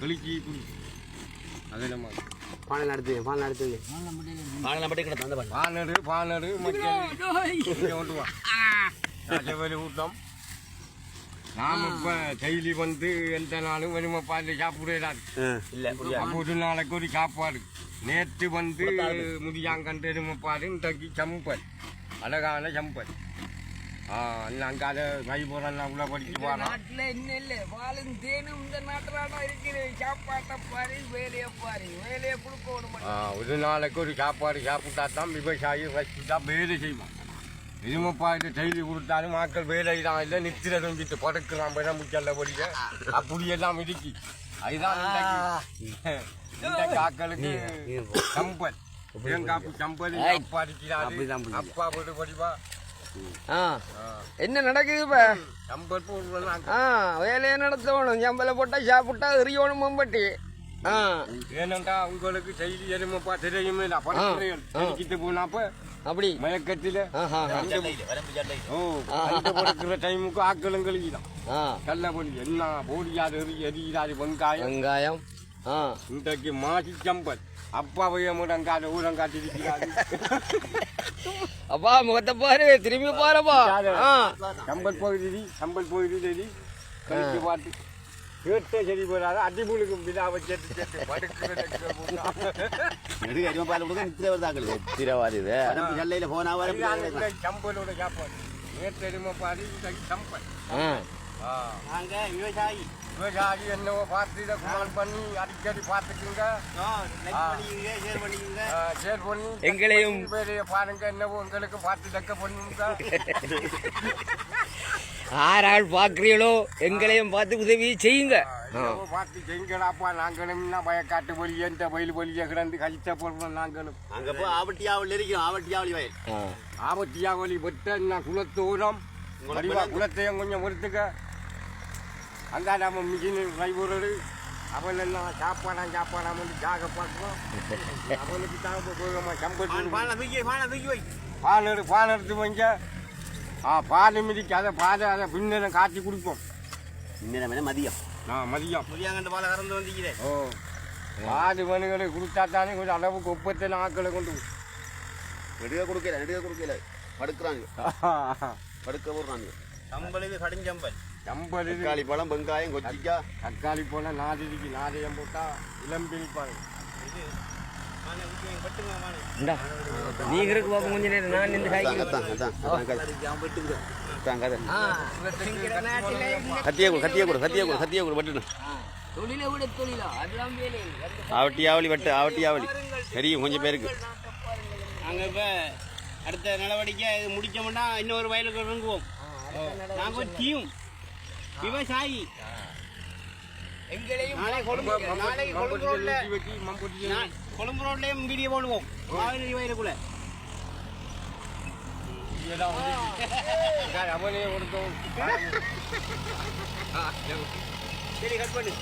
கிளிச்சி குடி அது நம்ம பானை நடத்து பானை நடத்து பானை மட்டும் கிட்ட தந்த பானை பானடு பானடு ஊட்டம் நாம் இப்போ டெய்லி வந்து எந்த நாளும் வெறுமை பால் சாப்பிடுறாரு இல்ல முடியாது ஒரு நாளைக்கு ஒரு சாப்பாடு நேற்று வந்து முடியாங்கண்டு எருமைப்பாடு இன்றைக்கு சம்பல் அழகான சம்பல் ஆ அங்கால கைபுறம் உள்ள படிச்சு போறான் நாட்டுல என்ன இல்ல. பாலும் தேனும் இந்த நாட்டுல இருக்குது. சாப்பாட்டை பாரு வேலையை பாரு. வேலையை கொடுக்க விட மாட்டேன் ஆ, ஒரு நாளைக்கு ஒரு சாப்பாடு சாப்பிட்டா தான் விவசாயி தான் வேலை செய்வான். எருமைப்பாடு டெய்லி கொடுத்தாலும் மக்கள் வேலை தான் இல்லை நித்திர தும்பிட்டு படுக்கலாம் பிற முச்சல்ல படிக்க அப்படியெல்லாம் இருக்கு. அதுதான் இந்த காக்களுக்கு சம்பல். தேங்காப்பு சம்பல் அப்பா அடிக்கிறாரு. அப்பா போட்டு படிப்பா. ஆ. என்ன நடக்குது இப்ப? ஆ வேலையை நடத்தணும். சம்பளை போட்டா சாப்பிட்டா எறியணும் மம்பட்டி. ஆ. ஏனண்டா உங்களுக்கு செய்தி எருமைப்பா தெரியுமே தெரிக்கிட்டு போனாப்ப அப்படி. மயக்கத்தில் ஓ அந்த படுக்கிற டைமுக்கு ஆக்களும் கழிக்கலாம் ஆ. கள்ளபொடி என்ன போடியாது எரி எரியிறாது வெங்காயம். வெங்காயம் இன்றைக்கு மாசி சம்பல் அப்பாவைய முடங்காத ஊரங்காட்டிருக்கிறாரு அப்பா முகத்தை பாரு திரும்பி பாருப்பா. சம்பல் போயிடுதி சம்பல் போயிடுதி கழிச்சு பார்த்து. கேட்ட சரி போறாரு அடிமுழுக்கு விழாவை சேர்த்து சேர்த்து படுக்கிற இடத்துல போனா. நெடுக அடிமை பால் கொடுக்க நித்திர வருதாக்கள் திரவாதி இது சல்லையில போனா இந்த சம்பலோட சாப்பாடு. நேற்று பாரு சம்பல். நாங்க விவசாயி. விவசாயி என்னவோ பார்த்து இதை குமார் பண்ணி அடிக்கடி பார்த்துக்குங்க. ஷேர் பண்ணிக்கங்க ஷேர் பண்ணி எங்களையும் பாருங்க என்னவோ உங்களுக்கு பார்த்து தக்க பண்ணுங்க. ஆறு ஆள் பார்க்குறீங்களோ எங்களையும் பார்த்து உதவி செய்யுங்க. என்னவோ பார்த்து செய்யுங்கடாப்பா நாங்களும் என்ன வயக்காட்டு வழி எந்த வயல் வழியை கிடந்து கழிச்சப்படுறோம் நாங்களும். அங்க போய் ஆவட்டியாவில் இருக்கிறோம் ஆவட்டியாவளி வயல். விட்டு என்ன குலத்தோரம்? வடிவா குலத்தையும் கொஞ்சம் ஒருத்துக்க அந்த நம்ம மிஷின் டிரைவரோடு அவன் எல்லாம் சாப்பாடாம் சாப்பாடாம் வந்து ஜாக பார்க்குறோம் அவனுக்கு தான் போகமா சம்பளம். பானை தூக்கி பானை தூக்கி வை. பால் எடு பால் எடுத்து வைங்க. ஆ பால் மிதிக்கு அதை பால் அதை பின்னரம் காய்ச்சி குடிப்போம். இன்னும் மதியம். நான் மதியம். புதியாங்கண்டு பாலை கறந்து வந்துக்கிறேன் ஓ. பால் மனுகளை கொடுத்தா தானே கொஞ்சம் அளவுக்கு ஒப்பத்தை ஆக்களை கொண்டு. நெடுக கொடுக்கல நெடுக கொடுக்கல. படுக்கிறாங்க. படுக்க போடுறாங்க. சம்பளுக்கு கடுஞ்சம்பல் சம்பல் இது. தக்காளி பழம் வெங்காயம் கொச்சிக்காய் தக்காளி போல நாதிரிக்கு நாதயம் போட்டா இளம்பிரிப்பாங்க இந்தா. நீங்களுக்கு பார்ப்போம் கொஞ்ச நேரம். நான் இந்த கத்தியை கொடு கத்தியை கொடு கத்தியை கொடு கத்தியை கொடு பட்டுன்னு தொழிலை விட தொழிலா? அதெல்லாம் வேலை இல்லை. ஆவட்டி ஆவலி வெட்டு ஆவட்டி ஆவலி தெரியும் கொஞ்சம் பேருக்கு. நாங்கள் இப்போ அடுத்த நடவடிக்கை இது முடிச்சோம்னா இன்னொரு வயலுக்கு இறங்குவோம். நாங்கள் டீம் விவசாயி எங்களையும் நாளை கொழும்பு ரோட்ல கொழும்பு ரோட்லயும் வீடியோ போடுவோம். காவிரி வயலுக்குள்ள அவனே ஒருத்தன் சரி கட் பண்ணு.